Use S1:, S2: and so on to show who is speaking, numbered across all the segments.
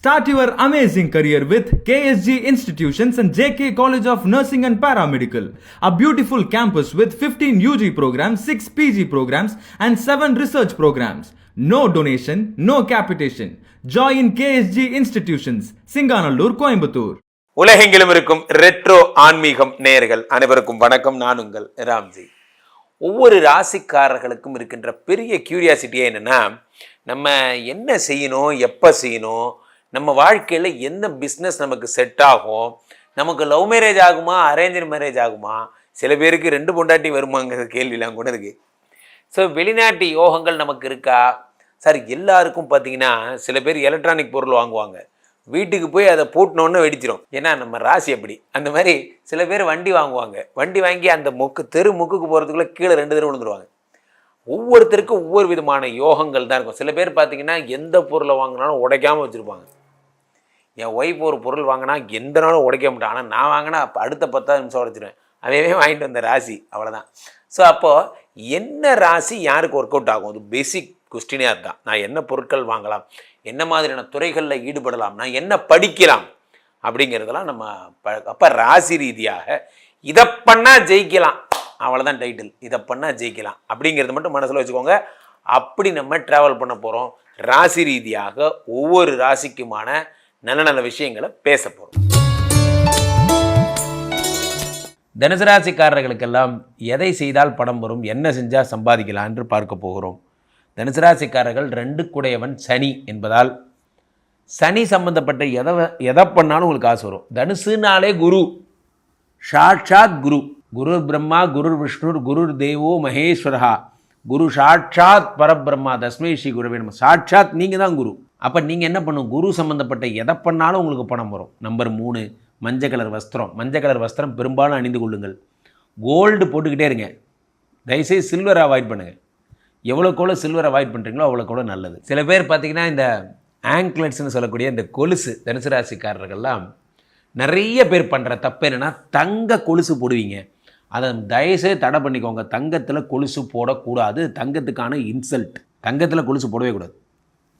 S1: Start your amazing career with KSG Institutions and JK College of Nursing and Paramedical, a beautiful campus with 15 UG programs, 6 PG programs, and 7 research programs. No donation, no capitation. Join KSG Institutions, Singanallur, Coimbatore.
S2: உலகெங்கிலும் இருக்கும் retro ஆன்மீகம் நேயர்கள் அனைவருக்கும் வணக்கம் நான் உங்கள் ராம்ஜி ஒவ்வொரு ராசிக்காரர்களுக்கும் இருக்கின்ற பெரிய கியூரியாசிட்டியே என்னென்னா நம்ம என்ன செய்யணும் எப்போ செய்யணும் நம்ம வாழ்க்கையில் என்ன பிஸ்னஸ் நமக்கு செட் ஆகும்? நமக்கு லவ் மேரேஜ் ஆகுமா? அரேஞ்ச் மேரேஜ் ஆகுமா? சில பேருக்கு ரெண்டு பொண்டாட்டி வருமாங்கிற கேள்விலாம் கூட இருக்குது ஸோ வெளிநாட்டு யோகங்கள் நமக்கு இருக்கா? சார் எல்லாருக்கும் பார்த்தீங்கன்னா சில பேர் எலக்ட்ரானிக் பொருள் வாங்குவாங்க. வீட்டுக்கு போய் அதை பூட்டினோன்னு வெடிச்சிரும். ஏன்னா நம்ம ராசி அப்படி. அந்த மாதிரி சில பேர் வண்டி வாங்குவாங்க. வண்டி வாங்கி அந்த முக்கு தெரு முக்குக்கு போகிறதுக்குள்ளே கீழே ரெண்டு தடவை விழுந்துருவாங்க. ஒவ்வொருத்தருக்கும் ஒவ்வொரு விதமான யோகங்கள் தான் இருக்கும். சில பேர் பார்த்தீங்கன்னா எந்த பொருளை வாங்கினாலும் உடைக்காமல் வச்சுருப்பாங்க. என் ஒய்ஃப் ஒரு பொருள் வாங்கினா எந்த நாளும் உடைக்க மாட்டான். ஆனால் நான் வாங்கினா அப்போ அடுத்த பத்தாவது நிமிஷம் உடைச்சிருவேன். அவன் வாங்கிட்டு வந்த ராசி அவ்வளோதான் ஸோ அப்போது என்ன ராசி யாருக்கு ஒர்க் அவுட் ஆகும்? அது பேசிக் கொஸ்டினே அதுதான் நான் என்ன பொருட்கள் வாங்கலாம்? என்ன மாதிரியான துறைகளில் ஈடுபடலாம்? நான் என்ன படிக்கலாம்? அப்படிங்கிறதெல்லாம் நம்ம ப அப்போ ராசி ரீதியாக இதை பண்ணால் ஜெயிக்கலாம். அவ்வளோதான் டைட்டில் இதை பண்ணால் ஜெயிக்கலாம். அப்படிங்கிறது மட்டும் மனசில் வச்சுக்கோங்க. அப்படி நம்ம ட்ராவல் பண்ண போகிறோம் ராசி ரீதியாக ஒவ்வொரு ராசிக்குமான நல்ல நல்ல விஷயங்களை பேச போகிறோம் தனுசு ராசிக்காரர்களுக்கெல்லாம் எதை செய்தால் பணம் வரும் என்ன செஞ்சால் சம்பாதிக்கலாம் என்று பார்க்க போகிறோம். தனுசு ராசிக்காரர்கள் ரெண்டு குடையவன் சனி என்பதால் சனி சம்பந்தப்பட்ட எதை எதை பண்ணாலும் உங்களுக்கு காசு வரும். தனுசுனாலே குரு. ஷாட்ஷாத் குரு. குரு பிரம்மா குரு விஷ்ணுர் குரு தேவோ மகேஸ்வரஹா. குரு சாட்சாத் பரபிரம்மா தஸ்மை ஸ்ரீ குருவே நம்ம சாட்சாத் நீங்கள் தான் குரு. அப்போ நீங்கள் என்ன பண்ணும்? குரு சம்மந்தப்பட்ட எதை பண்ணாலும் உங்களுக்கு பணம் வரும். நம்பர் மூணு மஞ்சள் கலர் வஸ்திரம். மஞ்சள் கலர் வஸ்திரம் பெரும்பாலும் அணிந்து கொள்ளுங்கள். கோல்டு போட்டுக்கிட்டே இருங்க. தயவுசெய்து சில்வர் அவாய்ட் பண்ணுங்கள் எவ்வளோக்கு எவ்வளோ சில்வர் அவாய்ட் பண்ணுறீங்களோ அவ்வளோக்கு எவ்வளோ நல்லது. சில பேர் பார்த்தீங்கன்னா இந்த ஆங்க்லெட்ஸ்னு சொல்லக்கூடிய இந்த கொலுசு தனுசு ராசிக்காரர்கள்லாம் நிறைய பேர் பண்ணுற தப்பு என்னென்னா தங்க கொலுசு போடுவீங்க. அதை தயவுசெய்து தடை பண்ணிக்கோங்க. தங்கத்தில் கொலுசு போடக்கூடாது. தங்கத்துக்கான இன்சல்ட் தங்கத்தில் கொலுசு போடவே கூடாது.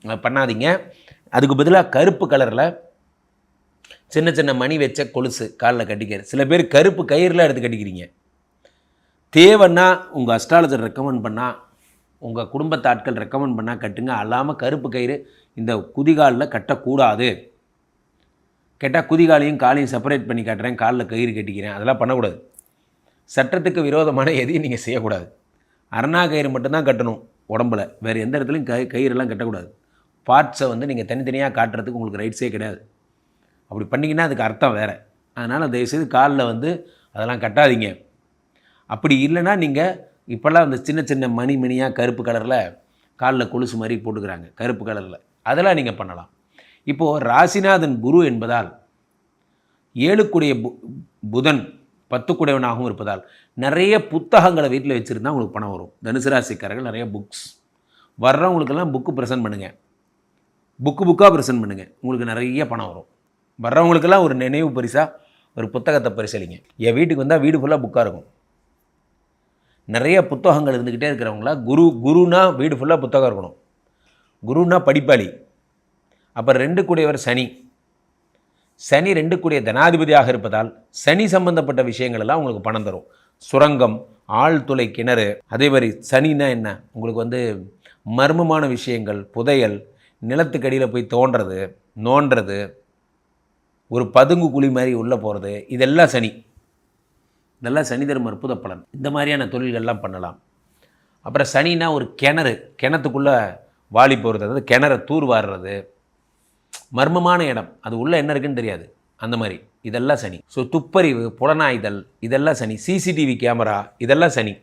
S2: அதை பண்ணாதீங்க. அதுக்கு பதிலாக கருப்பு கலரில் சின்ன சின்ன மணி வச்ச கொலுசு காலில் கட்டிக்கிற சில பேர் கருப்பு கயிறுலாம் எடுத்து கட்டிக்கிறீங்க. தேவைன்னா உங்கள் அஸ்ட்ராலஜர் ரெக்கமெண்ட் பண்ணால் உங்கள் குடும்பத்து ஆட்கள் ரெக்கமெண்ட் பண்ணால் கட்டுங்க. அல்லாமல் கருப்பு கயிறு இந்த குதிகாலில் கட்டக்கூடாது. கேட்டால் குதிகாலையும் காலையும் செப்பரேட் பண்ணி கட்டுறேன். காலில் கயிறு கட்டிக்கிறேன். அதெல்லாம் பண்ணக்கூடாது. சட்டத்துக்கு விரோதமான எதையும் நீங்கள் செய்யக்கூடாது. அரணா கயிறு மட்டும்தான் கட்டணும் உடம்புல. வேறு எந்த இடத்துலையும் கை கயிறெல்லாம் கட்டக்கூடாது. பார்ட்ஸை வந்து நீங்கள் தனித்தனியாக காட்டுறதுக்கு உங்களுக்கு ரைட்ஸே கிடையாது. அப்படி பண்ணிங்கன்னா அதுக்கு அர்த்தம் வேறு. அதனால் தயவுசெய்து காலில் வந்து அதெல்லாம் கட்டாதீங்க. அப்படி இல்லைன்னா நீங்கள் இப்போல்லாம் அந்த சின்ன சின்ன மணி மணியாக கருப்பு கலரில் காலில் கொலுசு மாதிரி போட்டுக்கிறாங்க கருப்பு கலரில் அதெல்லாம் நீங்கள் பண்ணலாம். இப்போது ராசிநாதன் குரு என்பதால் ஏழுக்குடைய பு புதன் பத்துக்குடையவனாகவும் இருப்பதால் நிறைய புத்தகங்களை வீட்டில் வச்சுருந்தா உங்களுக்கு பணம் வரும். தனுசு ராசிக்காரர்கள் நிறைய புக்ஸ் வர்றவங்களுக்கெல்லாம் புக்கு ப்ரெசென்ட் பண்ணுங்கள் புக்கு புக்காக ப்ரெசென்ட் பண்ணுங்கள் உங்களுக்கு நிறைய பணம் வரும். வர்றவங்களுக்கெல்லாம் ஒரு நினைவு பரிசாக ஒரு புத்தகத்தை பரிசளிங்க. என் வீட்டுக்கு வந்தால் வீடு ஃபுல்லாக புக்காக இருக்கும். நிறைய புத்தகங்கள் இருந்துக்கிட்டே இருக்கிறவங்களா குரு குருனா வீடு ஃபுல்லாக புத்தகம் இருக்கணும். குருனா படிப்பாளி. அப்புறம் ரெண்டு கூடியவர் சனி. சனி ரெண்டு கூடிய தனாதிபதியாக இருப்பதால் சனி சம்பந்தப்பட்ட விஷயங்கள் எல்லாம் உங்களுக்கு பணம் தரும். சுரங்கம் ஆழ்துளை கிணறு அதே மாதிரி சனின்னா என்ன? உங்களுக்கு வந்து மர்மமான விஷயங்கள் புதையல் நிலத்துக்கடியில் போய் தோன்றது நோண்டுறது ஒரு பதுங்கு குழி மாதிரி உள்ளே போகிறது இதெல்லாம் சனி. இதெல்லாம் சனி தரும் அற்புத பலன். இந்த மாதிரியான தொழில்கள்லாம் பண்ணலாம். அப்புறம் சனினா ஒரு கிணறு கிணத்துக்குள்ளே வாலி போகிறது அதாவது கிணற தூர் வாடுறது மர்மமான இடம். அது உள்ளே என்ன இருக்குன்னு தெரியாது. அந்த மாதிரி. இதெல்லாம் சனி. ஸோ துப்பறிவு புலனாய்தல் இதெல்லாம் சனி. சிசிடிவி கேமரா இதெல்லாம் சனி.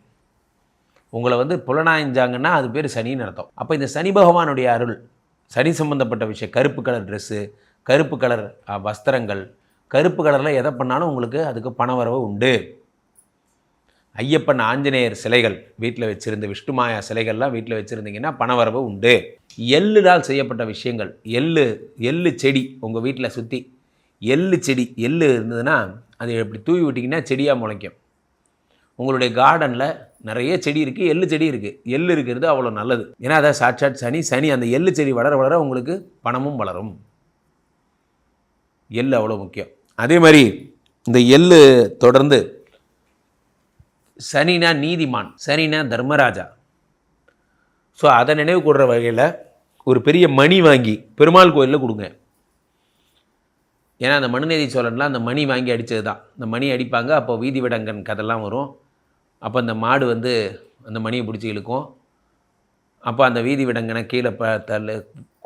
S2: உங்களை வந்து புலனாய்ஞ்சாங்கன்னா அது பேர் சனின்னு அர்த்தம். அப்போ இந்த சனி பகவானுடைய அருள் சனி சம்பந்தப்பட்ட விஷயம் கருப்பு கலர் ட்ரெஸ்ஸு கருப்பு கலர் வஸ்திரங்கள் கருப்பு கலரில் எதை பண்ணாலும் உங்களுக்கு அதுக்கு பண வரவு உண்டு. ஐயப்பன் ஆஞ்சநேயர் சிலைகள் வீட்டில் வச்சுருந்த விஷ்ணுமாயா சிலைகள்லாம் வீட்டில் வச்சுருந்தீங்கன்னா பணவரவு உண்டு. எள்ளுடால் செய்யப்பட்ட விஷயங்கள். எள்ளு எள்ளு செடி உங்கள் வீட்டில் சுற்றி எள்ளு செடி எள்ளு இருந்ததுன்னா அது இப்படி தூவி விட்டிங்கன்னா செடியாக முளைக்கும். உங்களுடைய கார்டனில் நிறைய செடி இருக்குது எள்ளு செடி இருக்குது எள்ளு இருக்கிறது அவ்வளோ நல்லது. ஏன்னா அதை சாட்சாட் சனி சனி அந்த எள்ளு செடி வளர வளர உங்களுக்கு பணமும் வளரும். எள்ளு அவ்வளோ முக்கியம். அதே மாதிரி இந்த எள்ளு தொடர்ந்து சனினா நீதிமான் சனினா தர்மராஜா. ஸோ அதை நினைவு கூடுற வகையில் ஒரு பெரிய மணி வாங்கி பெருமாள் கோயிலில் கொடுங்க. ஏன்னா அந்த மனுநீதி சோழன்லாம் அந்த மணி வாங்கி அடித்தது தான் இந்த மணி அடிப்பாங்க அப்போ வீதி விடங்கன் கதெல்லாம் வரும். அப்போ அந்த மாடு வந்து அந்த மணியை பிடிச்சி இழுக்கும். அப்போ அந்த வீதி விடங்கனை கீழே ப தள்ளு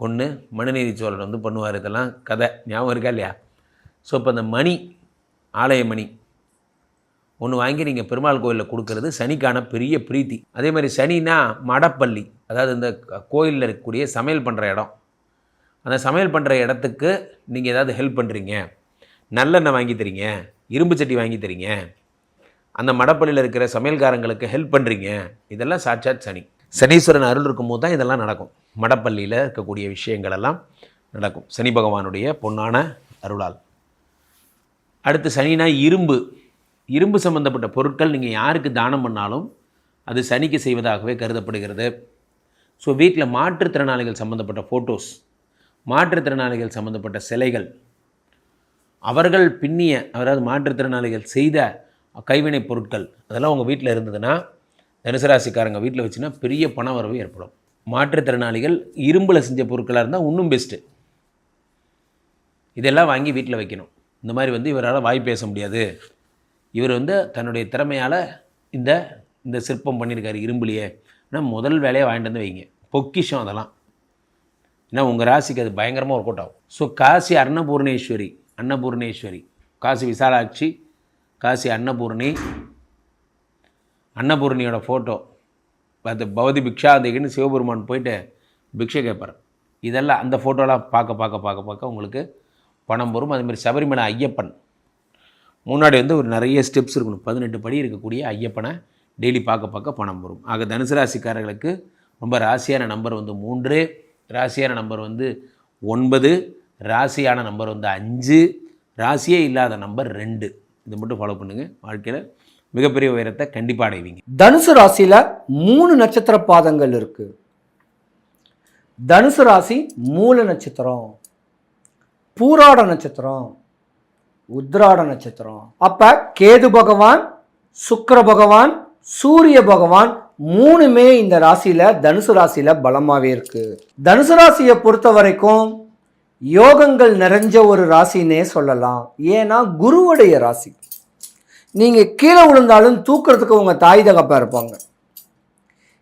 S2: கொன்று மனுநீதி சோழன் வந்து பண்ணுவார் இதெல்லாம். கதை. ஞாபகம் இருக்கா இல்லையா? ஸோ இப்போ அந்த மணி ஆலய மணி ஒன்று வாங்கி நீங்கள் பெருமாள் கோயிலில் கொடுக்கறது சனிக்கான பெரிய பிரீத்தி. அதே மாதிரி சனினா மடப்பள்ளி. அதாவது இந்த கோயிலில் இருக்கக்கூடிய சமையல் பண்ணுற இடம். அந்த சமையல் பண்ணுற இடத்துக்கு நீங்கள் ஏதாவது ஹெல்ப் பண்ணுறீங்க நல்லெண்ணெய் வாங்கி தரீங்க. இரும்பு சட்டி வாங்கி தரீங்க. அந்த மடப்பள்ளியில் இருக்கிற சமையல்காரங்களுக்கு ஹெல்ப் பண்ணுறீங்க இதெல்லாம் சாட்சாத் சனி. சனீஸ்வரன் அருள் இருக்கும்போது தான் இதெல்லாம் நடக்கும். மடப்பள்ளியில் இருக்கக்கூடிய விஷயங்கள் எல்லாம் நடக்கும். சனி பகவானுடைய பொன்னான அருளால். அடுத்து சனினா இரும்பு. இரும்பு சம்பந்தப்பட்ட பொருட்கள் நீங்கள் யாருக்கு தானம் பண்ணாலும் அது சனிக்கு செய்வதாகவே கருதப்படுகிறது. ஸோ வீட்டில் மாற்றுத்திறனாளிகள் சம்மந்தப்பட்ட ஃபோட்டோஸ் மாற்றுத்திறனாளிகள் சம்மந்தப்பட்ட சிலைகள் அவர்கள் பின்னிய அதாவது மாற்றுத்திறனாளிகள் செய்த கைவினைப் பொருட்கள் அதெல்லாம் உங்கள் வீட்டில் இருந்ததுன்னா தனுசராசிக்காரங்க வீட்டில் வச்சுன்னா பெரிய பண வரவு ஏற்படும். மாற்றுத்திறனாளிகள் இரும்பில் செஞ்ச பொருட்களாக இருந்தால் இன்னும் பெஸ்ட்டு இதெல்லாம் வாங்கி வீட்டில் வைக்கணும். இந்த மாதிரி வந்து இவரால் வாய் பேச முடியாது. இவர் வந்து தன்னுடைய திறமையால் இந்த இந்த சிற்பம் பண்ணியிருக்காரு இரும்புலையே. ஆனால் முதல் வேலையை வாங்கிட்டு வந்து வைங்க. பொக்கிஷம் அதெல்லாம். ஏன்னா உங்கள் ராசிக்கு அது பயங்கரமாக ஒர்க் அவுட் ஆகும். ஸோ காசி அன்னபூர்ணேஸ்வரி அன்னபூர்ணேஸ்வரி. காசி விசாலாட்சி காசி அன்னபூர்ணி அன்னபூர்ணியோட ஃபோட்டோ அது பவதி பிக்ஷாந்தேகின்னு சிவபெருமான் போயிட்டு பிக்ஷை கேட்பார். இதெல்லாம் அந்த ஃபோட்டோலாம் பார்க்க பார்க்க பார்க்க பார்க்க உங்களுக்கு பணம் வரும். அதுமாரி சபரிமலை ஐயப்பன். முன்னாடி வந்து ஒரு நிறைய ஸ்டெப்ஸ் இருக்கணும். பதினெட்டு படி இருக்கக்கூடிய ஐயப்பனை டெய்லி பார்க்க பார்க்க பணம் வரும். ஆக தனுசு ராசிக்காரர்களுக்கு ரொம்ப ராசியான நம்பர் வந்து மூன்று ராசியான நம்பர் வந்து ஒன்பது ராசியான நம்பர் வந்து அஞ்சு ராசியே இல்லாத நம்பர் ரெண்டு. இதை மட்டும் ஃபாலோ பண்ணுங்கள் வாழ்க்கையில் மிகப்பெரிய உயரத்தை கண்டிப்பாக அடைவீங்க.
S3: தனுசு ராசியில் மூணு நட்சத்திர பாதங்கள் இருக்குது தனுசு ராசி மூல நட்சத்திரம் பூராட நட்சத்திரம் உத்ராட நட்சத்திரம். அப்ப கேது பகவான் சுக்கர பகவான் சூரிய பகவான் மூணுமே இந்த ராசியில தனுசு ராசியில பலமாவே இருக்கு. தனுசு ராசியை பொறுத்த வரைக்கும் யோகங்கள் நிறைஞ்ச ஒரு ராசினே சொல்லலாம். ஏன்னா குருவுடைய ராசி. நீங்க கீழே விழுந்தாலும் தூக்குறதுக்கு உங்க தாய் தகப்பா இருப்பாங்க.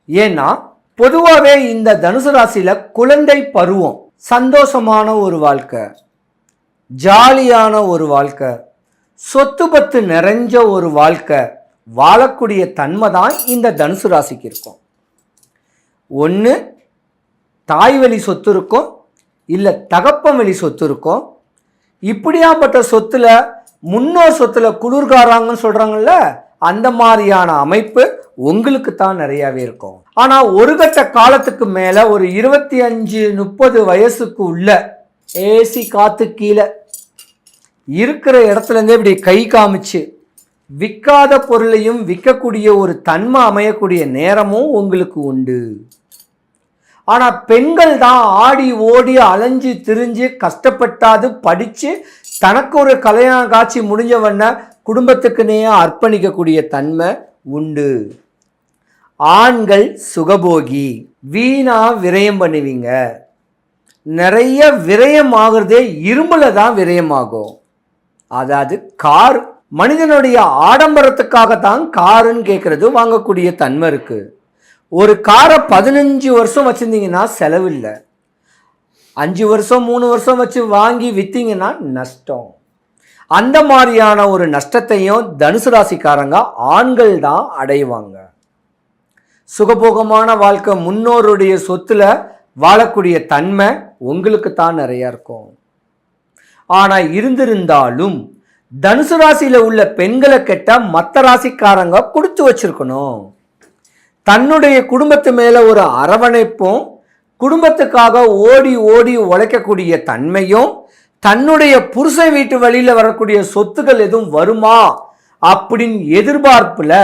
S3: ஏன்னா பொதுவாகவே இந்த தனுசு ராசியில குழந்தை பருவம் சந்தோஷமான ஒரு வாழ்க்கை. ஜாலியான ஒரு வாழ்க்கை. சொத்து பத்து நிறைஞ்ச ஒரு வாழ்க்கை. வாழக்கூடிய தன்மை தான் இந்த தனுசு ராசிக்கு இருக்கும். ஒன்று தாய் வழி சொத்து இருக்கும் இல்லை தகப்பன் வழி சொத்து இருக்கும் இப்படியாப்பட்ட சொத்துல முன்னோர் சொத்துல குளிர்காராங்கன்னு சொல்கிறாங்கல்ல அந்த மாதிரியான அமைப்பு உங்களுக்கு தான் நிறையாவே இருக்கும். ஆனால் ஒரு கட்ட காலத்துக்கு மேலே ஒரு இருபத்தி அஞ்சு முப்பது வயசுக்கு உள்ள ஏசி காற்று கீழே. இருக்கிற இடத்துலேருந்தே இப்படி கை காமிச்சு விற்காத பொருளையும் விற்கக்கூடிய ஒரு தன்மை அமையக்கூடிய நேரமும் உங்களுக்கு உண்டு. ஆனால் பெண்கள் தான் ஆடி ஓடி அலைஞ்சு திரிஞ்சு கஷ்டப்பட்டாது படித்து தனக்கு ஒரு கல்யாண காட்சி முடிஞ்சவன குடும்பத்துக்குனே அர்ப்பணிக்கக்கூடிய தன்மை உண்டு. ஆண்கள் சுகபோகி வீணாக விரயம் பண்ணுவீங்க. நிறைய விரயம் ஆகுறதே தான் விரயமாகும். அதாவது கார் மனிதனுடைய ஆடம்பரத்துக்காக தான் காருன்னு கேட்குறது வாங்கக்கூடிய தன்மை இருக்குது ஒரு காரை பதினஞ்சு வருஷம் வச்சுருந்தீங்கன்னா செலவில்லை அஞ்சு வருஷம் மூணு வருஷம் வச்சு வாங்கி விற்றீங்கன்னா நஷ்டம். அந்த மாதிரியான ஒரு நஷ்டத்தையும் தனுசு ராசிக்காரங்க ஆண்கள் தான் அடைவாங்க. சுகபோகமான வாழ்க்கை முன்னோருடைய சொத்துல வாழக்கூடிய தன்மை உங்களுக்கு தான் நிறைய இருக்கும். ஆனால் இருந்திருந்தாலும் தனுசு ராசியில் உள்ள பெண்களை கெட்ட மற்ற ராசிக்காரங்க கொடுத்து வச்சிருக்கணும். தன்னுடைய குடும்பத்து மேலே ஒரு அரவணைப்பும் குடும்பத்துக்காக ஓடி ஓடி உழைக்கக்கூடிய தன்மையும் தன்னுடைய புருஷன் வீட்டு வழியில் வரக்கூடிய சொத்துக்கள் எதுவும் வருமா அப்படின்னு எதிர்பார்ப்பில்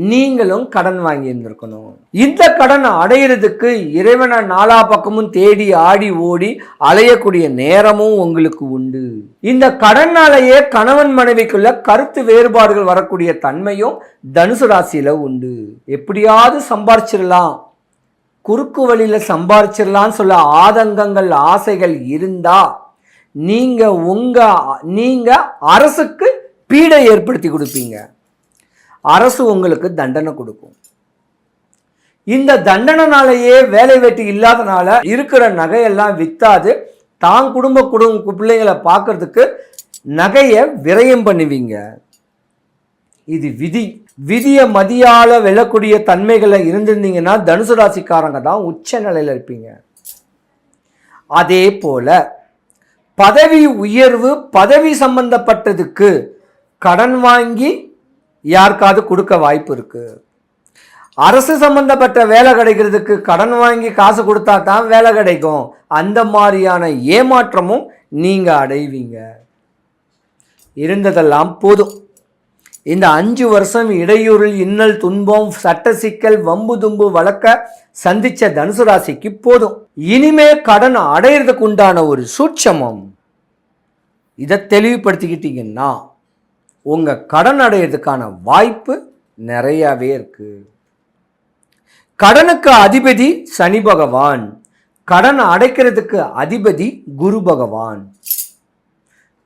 S3: நீங்களும் கடன் வாங்கி இருந்திருக்கணும் இந்த கடன் அடையிறதுக்கு இறைவனை நாலா பக்கமும் தேடி ஆடி ஓடி அலையக்கூடிய நேரமும் உங்களுக்கு உண்டு. இந்த கடனாலேயே கணவன் மனைவிக்குள்ள கருத்து வேறுபாடுகள் வரக்கூடிய தன்மையும் தனுசு ராசியில உண்டு. எப்படியாவது சம்பாரிச்சிடலாம். குறுக்கு வழியில் சம்பாரிச்சிடலாம்னு சொல்ல ஆதங்கங்கள் ஆசைகள் இருந்தா நீங்க உங்க நீங்க அரசுக்கு பீடை ஏற்படுத்தி கொடுப்பீங்க. அரசு உங்களுக்கு தண்டனை கொடுக்கும். இந்த தண்டனைனாலேயே வேலை வெட்டி இல்லாதனால இருக்கிற நகையெல்லாம் வித்தாது. தான் குடும்ப குடும்ப பிள்ளைங்களை பார்க்கறதுக்கு நகையை விரயம் பண்ணுவீங்க. இது விதி. விதியை மதியால் வெல்லக்கூடிய தன்மைகளை இருந்திருந்தீங்கன்னா தனுசு ராசிக்காரங்க தான் உச்ச நிலையில் இருப்பீங்க. அதே போல் பதவி உயர்வு பதவி சம்பந்தப்பட்டதுக்கு கடன் வாங்கி யாருக்காவது கொடுக்க வாய்ப்பு இருக்குது அரசு சம்பந்தப்பட்ட வேலை கிடைக்கிறதுக்கு கடன் வாங்கி காசு கொடுத்தா தான் வேலை கிடைக்கும். அந்த மாதிரியான ஏமாற்றமும் நீங்கள் அடைவீங்க. இருந்ததெல்லாம் போதும். இந்த அஞ்சு வருஷம் இடையூறில் இன்னல் துன்பம் சட்ட சிக்கல் வம்பு தும்பு வளர்க்க சந்திச்ச தனுசு ராசிக்கு போதும். இனிமே கடன் அடையிறதுக்கு உண்டான ஒரு சூட்சமம். இதை தெளிவுபடுத்திக்கிட்டீங்கன்னா உங்கள் கடன் அடையிறதுக்கான வாய்ப்பு நிறையாவே இருக்குது கடனுக்கு அதிபதி சனி பகவான். கடன் அடைக்கிறதுக்கு அதிபதி குரு பகவான்.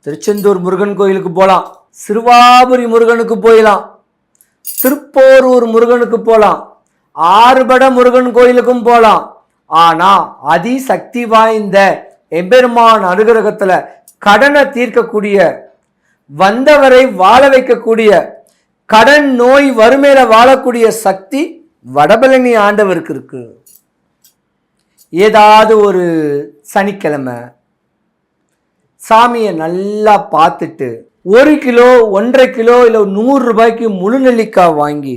S3: திருச்செந்தூர் முருகன் கோயிலுக்கு போகலாம் சிறுவாபுரி முருகனுக்கு போயிடலாம் திருப்போரூர் முருகனுக்கு போகலாம் ஆறுபட முருகன் கோயிலுக்கும் போகலாம் ஆனால் அதி சக்தி வாய்ந்த எம்பெருமான் அனுகிரகத்தில் கடனை தீர்க்கக்கூடிய வந்தவரை வாழ வைக்கக்கூடிய கடன் நோய் வறுமையில வாழக்கூடிய சக்தி வடபழனி ஆண்டவருக்கு இருக்கு. ஏதாவது ஒரு சனிக்கிழமை சாமியை நல்லா பார்த்துட்டு ஒரு கிலோ ஒன்றரை கிலோ இல்லை நூறு ரூபாய்க்கு முழு நெல்லிக்காய் வாங்கி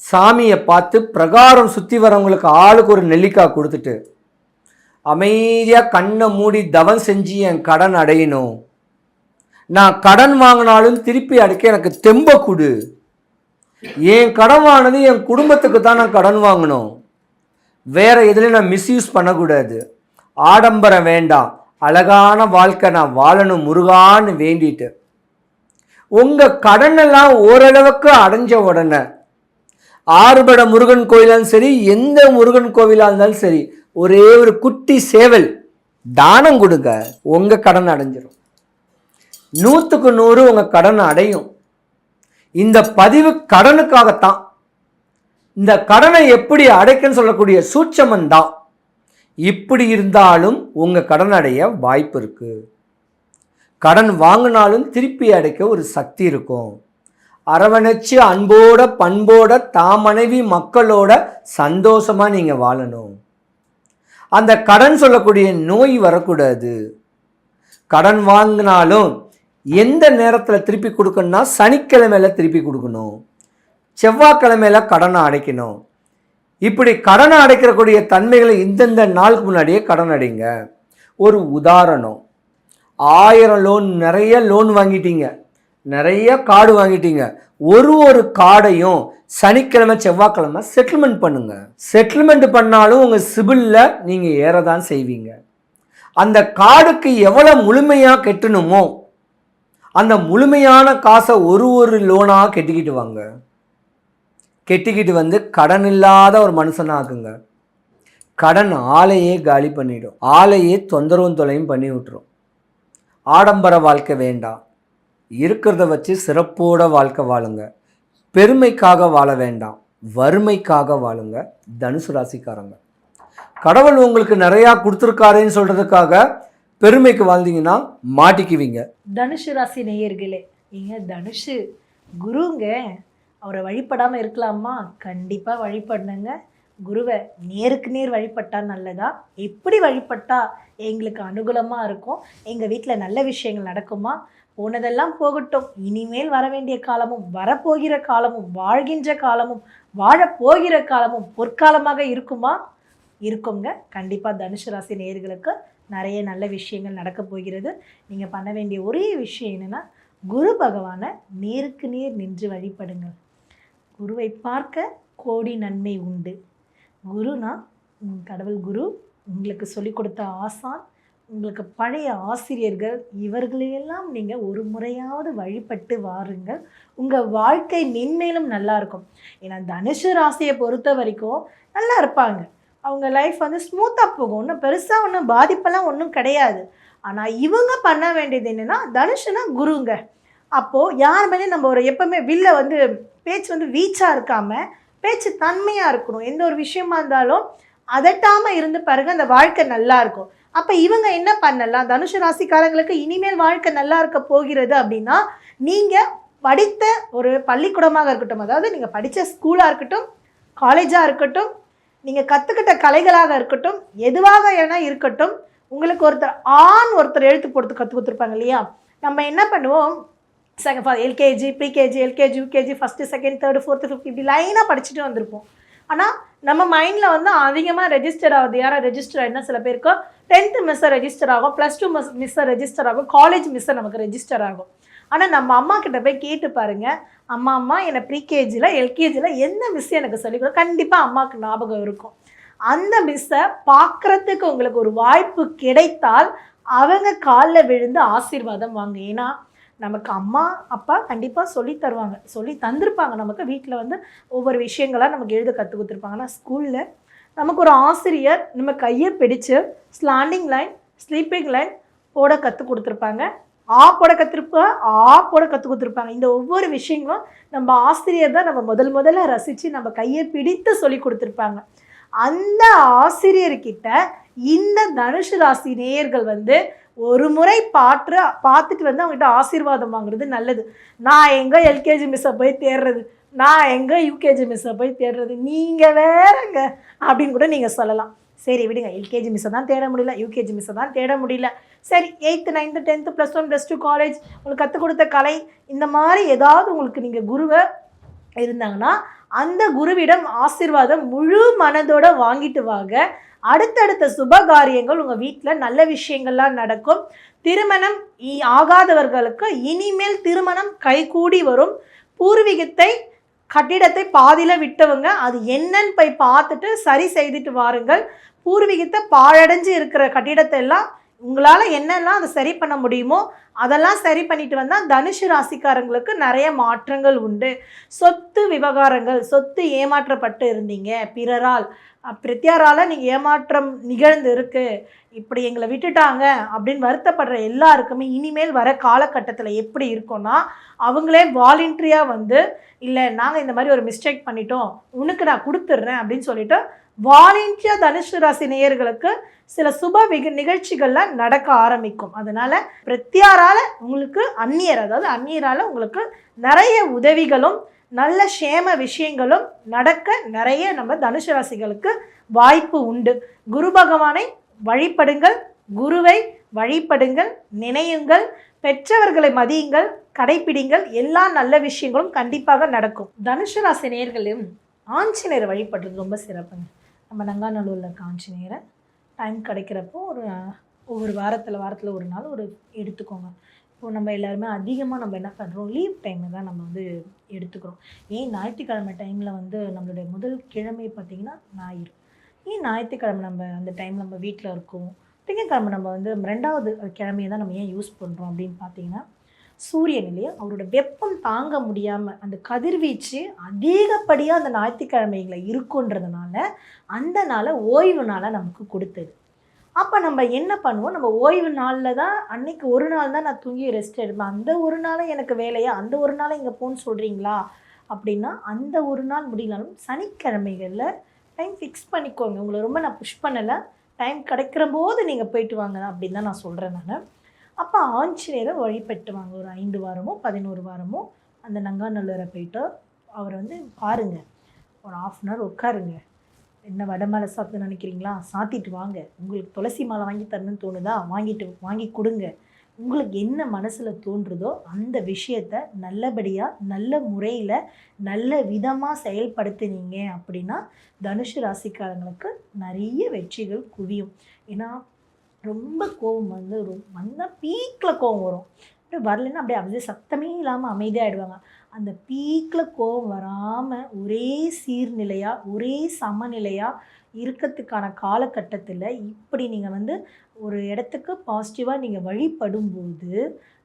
S3: சாமியை பார்த்து பிரகாரம் சுற்றி வரவங்களுக்கு ஆளுக்கு ஒரு நெல்லிக்காய் கொடுத்துட்டு அமைதியாக கண்ணை மூடி தவம் செஞ்சு என் கடன் அடையணும். நான் கடன் வாங்கினாலும் திருப்பி அடைக்க எனக்கு தெம்ப கொடு. என் கடன் வாங்கினது என் குடும்பத்துக்கு தான் நான் கடன் வாங்கணும் வேற எதுலையும் நான் மிஸ்யூஸ் பண்ணக்கூடாது. ஆடம்பரம் வேண்டாம். அழகான வாழ்க்கை நான் வாழணும் முருகான்னு வேண்டிட்டு. உங்கள் கடனெல்லாம் ஓரளவுக்கு அடைஞ்ச உடனே ஆறுபட முருகன் கோயிலாலும் சரி எந்த முருகன் கோவிலாக இருந்தாலும் சரி ஒரே ஒரு குட்டி சேவல் தானம் கொடுங்க. உங்கள் கடன் அடைஞ்சிடும் நூற்றுக்கு நூறு உங்கள் கடன் அடையும். இந்த பதிவு கடனுக்காகத்தான். இந்த கடனை எப்படி அடைக்கன்னு சொல்லக்கூடிய சூட்சமன் தான். இப்படி இருந்தாலும் உங்கள் கடன் அடைய வாய்ப்பு இருக்குது கடன் வாங்கினாலும் திருப்பி அடைக்க ஒரு சக்தி இருக்கும். அரவணைச்சு அன்போட பண்போட தாம் மனைவி மக்களோட சந்தோஷமாக நீங்கள் வாழணும். அந்த கடன் சொல்லக்கூடிய நோய் வரக்கூடாது. கடன் வாங்கினாலும் எந்த நேரத்தில் திருப்பி கொடுக்கணும்னா சனிக்கிழமையில் திருப்பி கொடுக்கணும். செவ்வாய்க்கிழமையில் கடனை அடைக்கணும். இப்படி கடனை அடைக்கிறக்கூடிய தன்மைகளை இந்தந்த நாளுக்கு முன்னாடியே கடன் அடைங்க. ஒரு உதாரணம். ஆயிரம் லோன் நிறைய லோன் வாங்கிட்டீங்க. நிறைய கார்டு வாங்கிட்டீங்க. ஒரு ஒரு கார்டையும் சனிக்கிழமை செவ்வாய்க்கிழமை செட்டில்மெண்ட் பண்ணுங்க. செட்டில்மெண்ட் பண்ணாலும் உங்கள் சிபிலில் நீங்கள் ஏறதான் செய்வீங்க. அந்த கார்டுக்கு எவ்வளோ முழுமையாக கட்டணுமோ அந்த முழுமையான காசை ஒரு ஒரு லோனாக கெட்டிக்கிட்டு வாங்க. கெட்டிக்கிட்டு வந்து கடன் இல்லாத ஒரு மனுஷனாக்குங்க கடன் ஆளையே காலி பண்ணிடும். ஆளையே தொந்தரவும் தொலையும் பண்ணி விட்டுரும். ஆடம்பர வாழ்க்கை வேண்டாம். இருக்கிறத வச்சு சிறப்போட வாழ்க்கை வாழுங்க. பெருமைக்காக வாழ வேண்டாம். வறுமைக்காக வாழுங்க. தனுசு ராசிக்காரங்க. கடவுள் உங்களுக்கு நிறையா கொடுத்துருக்காருன்னு சொல்கிறதுக்காக பெருமைக்கு வாழ்ந்தீங்கன்னா மாட்டிக்குவீங்க.
S4: தனுஷு ராசி நேயர்களே ஏங்க தனுஷு குருங்க அவரை வழிபடாமல் இருக்கலாமா? கண்டிப்பாக வழிபடணுங்க. குருவை நேருக்கு நேர் வழிபட்டா நல்லதா? எப்படி வழிபட்டா எங்களுக்கு அனுகூலமாக இருக்கும்? எங்கள் வீட்டில் நல்ல விஷயங்கள் நடக்குமா? போனதெல்லாம் போகட்டும். இனிமேல் வர வேண்டிய காலமும் வரப்போகிற காலமும் வாழ்கின்ற காலமும் வாழப்போகிற காலமும் பொற்காலமாக இருக்குமா? இருக்குங்க. கண்டிப்பாக தனுஷு ராசி நேர்களுக்கு நிறைய நல்ல விஷயங்கள் நடக்க போகிறது. நீங்கள் பண்ண வேண்டிய ஒரே விஷயம் என்னென்னா குரு பகவானை நேருக்கு நேர் நின்று வழிபடுங்கள். குருவை பார்க்க கோடி நன்மை உண்டு. குருனா கடவுள் குரு உங்களுக்கு சொல்லிக் கொடுத்த ஆசான் உங்களுக்கு பழைய ஆசிரியர்கள் இவர்களையெல்லாம் நீங்கள் ஒரு முறையாவது வழிபட்டு வாருங்கள். உங்கள் வாழ்க்கை மென்மேலும் நல்லா இருக்கும். ஏன்னா தனுஷு ராசியை பொறுத்த வரைக்கும் நல்லா இருப்பாங்க. அவங்க லைஃப் வந்து ஸ்மூத்தாக போகும். ஒன்றும் பெருசாக ஒன்றும் பாதிப்பெல்லாம் ஒன்றும் கிடையாது. ஆனால் இவங்க பண்ண வேண்டியது என்னென்னா தனுஷுனா குருங்க. அப்போது யார் மேலேயும் நம்ம ஒரு எப்போவுமே வில்ல வந்து பேச்சு வந்து வீச்சாக இருக்காமல் பேச்சு தன்மையாக இருக்கணும். எந்த ஒரு விஷயமா இருந்தாலும் அதட்டாமல் இருந்து பாருங்க அந்த வாழ்க்கை நல்லா இருக்கும். அப்போ இவங்க என்ன பண்ணலாம்? தனுஷ ராசிக்காரங்களுக்கு இனிமேல் வாழ்க்கை நல்லா இருக்க போகிறது அப்படின்னா நீங்கள் படித்த ஒரு பள்ளிக்கூடமாக இருக்கட்டும் அதாவது நீங்கள் படித்த ஸ்கூலாக இருக்கட்டும் காலேஜாக இருக்கட்டும் நீங்கள் கற்றுக்கிட்ட கலைகளாக இருக்கட்டும் எதுவாக ஏன்னா இருக்கட்டும் உங்களுக்கு ஒருத்தர் ஆண் ஒருத்தர் எழுத்து போட்டு கற்றுக் கொடுத்துருப்பாங்க இல்லையா? நம்ம என்ன பண்ணுவோம்? Second LKG pre KG LKG UKG first second third fourth fifth இப்படி லைனாக படிச்சுட்டு வந்திருப்போம். ஆனால் நம்ம மைண்டில் வந்து அதிகமாக ரெஜிஸ்டர் ஆகுது. யாராவது ரெஜிஸ்டர் ஆகினா சில பேருக்கு? டென்த்து மிஸ்ஸை ரெஜிஸ்டர் ஆகும். ப்ளஸ் டூ மிஸ் மிஸ்ஸை ரெஜிஸ்டர் ஆகும். காலேஜ் மிஸ்ஸை நமக்கு ரெஜிஸ்டர் ஆகும். ஆனால் நம்ம அம்மா கிட்ட போய் கேட்டு பாருங்க. அம்மா அம்மா என்னை ப்ரீகேஜியில் எல்கேஜியில் எந்த மிஸ் எனக்கு சொல்லிக் கொடுக்க கண்டிப்பாக அம்மாவுக்கு ஞாபகம் இருக்கும். அந்த மிஸ்ஸை பார்க்குறதுக்கு உங்களுக்கு ஒரு வாய்ப்பு கிடைத்தால் அவங்க காலில் விழுந்து ஆசீர்வாதம் வாங்க. ஏன்னா நமக்கு அம்மா அப்பா கண்டிப்பாக சொல்லி தருவாங்க. சொல்லி தந்திருப்பாங்க. நமக்கு வீட்டில் வந்து ஒவ்வொரு விஷயங்களாக நமக்கு எழுத கற்றுக் கொடுத்துருப்பாங்க. ஆனால் ஸ்கூலில் நமக்கு ஒரு ஆசிரியர் நம்ம கையை பிடிச்சு ஸ்லாண்டிங் லைன் ஸ்லீப்பிங் லைன் போட கற்றுக் கொடுத்துருப்பாங்க. ஆ போட கற்றுருப்பா ஆ போட கற்றுக் கொடுத்துருப்பாங்க இந்த ஒவ்வொரு விஷயங்களும் நம்ம ஆசிரியர் தான் நம்ம முதல் முதல்ல ரசித்து நம்ம கையை பிடித்து சொல்லி கொடுத்துருப்பாங்க. அந்த ஆசிரியர்கிட்ட இந்த தனுஷு ராசி நேயர்கள் வந்து ஒரு முறை பாற்று பார்த்துட்டு வந்து அவங்ககிட்ட ஆசீர்வாதம் வாங்குறது நல்லது. நான் எங்கே எல்கேஜி மிஸ்ஸை போய் தேடுறது நான் எங்கே யூகேஜி மிஸ்ஸை போய் தேடுறது நீங்கள் வேறங்க அப்படின்னு கூட நீங்கள் சொல்லலாம். சரி விடுங்க. எல்கேஜி மிஸ்ஸை தான் தேட முடியல. யூகேஜி மிஸ்ஸை தான் தேட முடியல. சரி eighth ninth tenth plus one plus two college உங்களுக்கு கற்றுக் கொடுத்த கலை இந்த மாதிரி ஏதாவது உங்களுக்கு நீங்கள் குருவை இருந்தாங்கன்னா அந்த குருவிடம் ஆசீர்வாதம் முழு மனதோட வாங்கிட்டு வாங்க. அடுத்தடுத்த சுப காரியங்கள் உங்கள் வீட்டில் நல்ல விஷயங்கள்லாம் நடக்கும். திருமணம் இ- ஆகாதவர்களுக்கு இனிமேல் திருமணம் கைகூடி வரும். பூர்வீகத்தை கட்டிடத்தை பாதியில் விட்டவங்க அது என்னன்னு போய் பார்த்துட்டு சரி செய்துட்டு வாருங்கள். பூர்வீகத்தை பாழடைஞ்சு இருக்கிற கட்டிடத்தை எல்லாம் உங்களால் என்னெல்லாம் அதை சரி பண்ண முடியுமோ அதெல்லாம் சரி பண்ணிட்டு வந்தால் தனுஷு ராசிக்காரங்களுக்கு நிறைய மாற்றங்கள் உண்டு. சொத்து விவகாரங்கள் சொத்து ஏமாற்றப்பட்டு இருந்தீங்க. பிறரால் பிரத்யாரால் நீங்கள் ஏமாற்றம் நிகழ்ந்து இருக்கு இப்படி எங்களை விட்டுட்டாங்க அப்படின்னு வருத்தப்படுற எல்லாருக்குமே இனிமேல் வர காலகட்டத்தில் எப்படி இருக்கும்னா அவங்களே வாலண்ட்ரியாக வந்து இல்லை நாங்கள் இந்த மாதிரி ஒரு மிஸ்டேக் பண்ணிட்டோம். உனக்கு நான் கொடுத்துட்றேன் அப்படின்னு சொல்லிட்டு வாலண்டியாக தனுஷு ராசி நேயர்களுக்கு சில சுப நிகழ்ச்சிகள்லாம் நடக்க ஆரம்பிக்கும். அதனால பிரத்யாரால உங்களுக்கு அந்நியர் அதாவது அந்நியரால உங்களுக்கு நிறைய உதவிகளும் நல்ல சேம விஷயங்களும் நடக்க நிறைய நம்ம தனுசு ராசிகளுக்கு வாய்ப்பு உண்டு. குரு பகவானை வழிபடுங்கள் குருவை வழிபடுங்கள் நினையுங்கள் பெற்றவர்களை மதியுங்கள் கடைப்பிடிங்கள் எல்லா நல்ல விஷயங்களும் கண்டிப்பாக நடக்கும். தனுஷு ராசி நேர்களும் ஆஞ்சநேயர் வழிபடுறது ரொம்ப சிறப்புங்க. நம்ம நங்காநல்லூரில் இருக்க ஆஞ்சநேயரை டைம் கிடைக்கிறப்போ ஒரு ஒவ்வொரு வாரத்தில் வாரத்தில் ஒரு நாள் ஒரு எடுத்துக்கோங்க. இப்போது நம்ம எல்லாருமே அதிகமாக நம்ம என்ன பண்ணுறோம் லீவ் டைமில் தான் நம்ம வந்து எடுத்துக்கிறோம். ஏன் ஞாயிற்றுக்கிழமை டைமில் வந்து நம்மளுடைய முதல் கிழமை பார்த்திங்கன்னா ஞாயிறு. ஏன் ஞாயிற்றுக்கிழமை நம்ம அந்த டைம் நம்ம வீட்டில் இருக்கோம்? திங்கக்கிழமை நம்ம வந்து ரெண்டாவது கிழமையை தான் நம்ம ஏன் யூஸ் பண்ணுறோம் அப்படின்னு பார்த்தீங்கன்னா சூரியன் இல்லையா அவரோட வெப்பம் தாங்க முடியாமல் அந்த கதிர்வீச்சு அதிகப்படியாக அந்த ஞாயிற்றுக்கிழமைகளை இருக்குன்றதுனால அந்த நாளை ஓய்வு நாளாக நமக்கு கொடுத்தது. அப்போ நம்ம என்ன பண்ணுவோம்? நம்ம ஓய்வு நாளில் தான் அன்னைக்கு ஒரு நாள் தான் நான் தூங்கி ரெஸ்ட் எடுப்பேன். அந்த ஒரு நாளும் எனக்கு வேலையா? அந்த ஒரு நாளை இங்கே போன்னு சொல்கிறீங்களா அப்படின்னா அந்த ஒரு நாள் முடியலாலும் சனிக்கிழமைகளில் டைம் ஃபிக்ஸ் பண்ணிக்கோங்க. உங்களை ரொம்ப நான் புஷ் பண்ணலை. டைம் கிடைக்கிற போது நீங்கள் போயிட்டு வாங்க அப்படின்னு தான் நான் சொல்கிறேன் நான். அப்போ ஆஞ்சநேயரை வழிபட்டுவாங்க ஒரு ஐந்து வாரமோ பதினோரு வாரமோ அந்த நங்காநல்லூரை போயிட்டு அவரை வந்து பாருங்க. ஒரு ஆஃப் அன் ஹவர் உட்காருங்க. என்ன வடை மாலை சாப்பிட்டு நினைக்கிறீங்களா? சாத்திட்டு வாங்க. உங்களுக்கு துளசி மாலை வாங்கி தரணும்னு தோணுதா? வாங்கிட்டு வாங்கி கொடுங்க. உங்களுக்கு என்ன மனசில் தோன்றுதோ அந்த விஷயத்த நல்லபடியாக நல்ல முறையில் நல்ல விதமாக செயல்படுத்தினீங்க அப்படின்னா தனுஷு ராசிக்காரங்களுக்கு நிறைய வெற்றிகள் குவியும். ஏன்னா ரொம்ப கோபம் வந்து ரொம்ப வந்தால் பீக்கில் கோபம் வரும். அப்படியே வரலன்னா அப்படியே அப்படியே சத்தமே இல்லாமல் அமைதியாகிடுவாங்க அந்த பீக்கில் கோவம் வராமல் ஒரே சீர்நிலையாக ஒரே சமநிலையாக இருக்கிறதுக்கான காலகட்டத்தில் இப்படி நீங்கள் வந்து ஒரு இடத்துக்கு பாசிட்டிவாக நீங்கள் வழிபடும்போது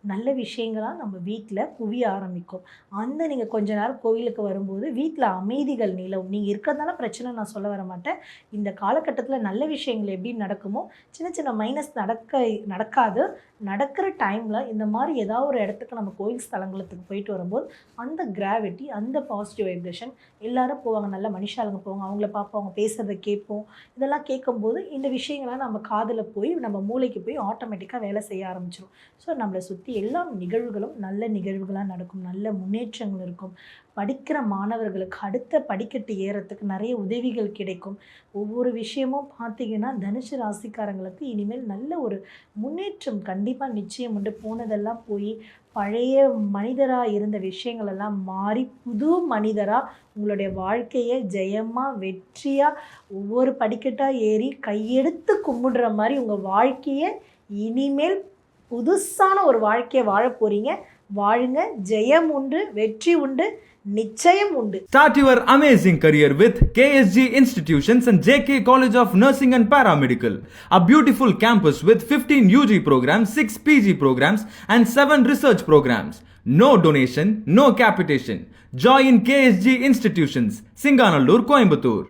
S4: நல்ல விஷயங்களாக நம்ம வீட்டில் குவிய ஆரம்பிக்கும். அந்த நீங்கள் கொஞ்ச நேரம் கோவிலுக்கு வரும்போது வீட்டில் அமைதிகள் நிலவும். நீங்கள் இருக்கிறதுனால பிரச்சனை நான் சொல்ல வர மாட்டேன். இந்த காலகட்டத்தில் நல்ல விஷயங்கள் எப்படி நடக்குமோ சின்ன சின்ன மைனஸ் நடக்க நடக்காது. நடக்கிற டைமில் இந்த மாதிரி ஏதாவது ஒரு இடத்துக்கு நம்ம கோயில் ஸ்தலங்களுக்கு போயிட்டு வரும்போது அந்த கிராவிட்டி அந்த பாசிட்டிவ் வைப்ரேஷன் எல்லாரும் போவாங்க. நல்ல மனுஷாளுங்க போவாங்க. அவங்கள பார்ப்போம். அவங்க பேசுகிறத கேட்போம். இதெல்லாம் கேட்கும்போது இந்த விஷயங்கள்லாம் நம்ம காதில் போய் நம்ம மூளைக்கு போய் ஆட்டோமேட்டிக்காக வேலை செய்ய ஆரம்பிச்சிடும் ஸோ நம்மளை சுற்றி எல்லா நிகழ்வுகளும் நல்ல நிகழ்வுகளாக நடக்கும் நல்ல முன்னேற்றங்கள் இருக்கும். படிக்கிற மாணவர்களுக்கு அடுத்த படிக்கட்டு ஏறத்துக்கு நிறைய உதவிகள் கிடைக்கும். ஒவ்வொரு விஷயமும் பார்த்தீங்கன்னா தனுசு ராசிக்காரங்களுக்கு இனிமேல் நல்ல ஒரு முன்னேற்றம் கண்டிப்பாக நிச்சயம் உண்டு. போனதெல்லாம் போய் பழைய மனிதராக இருந்த விஷயங்கள் எல்லாம் மாறி புது மனிதராக உங்களுடைய வாழ்க்கையை ஜெயமாக வெற்றியாக ஒவ்வொரு படிக்கட்டாக ஏறி கையெடுத்து கும்பிடுற மாதிரி உங்கள் வாழ்க்கையை இனிமேல் புதுசான ஒரு வாழ்க்கையை வாழ போகிறீங்க வாழுங்க ஜெயம் உண்டு வெற்றி உண்டு நிச்சயம் உண்டு
S1: start your amazing career with KSG institutions and JK college of nursing and paramedical a beautiful campus with fifteen UG programs six PG programs and seven research programs no donation no capitation join KSG institutions Singanallur Coimbatore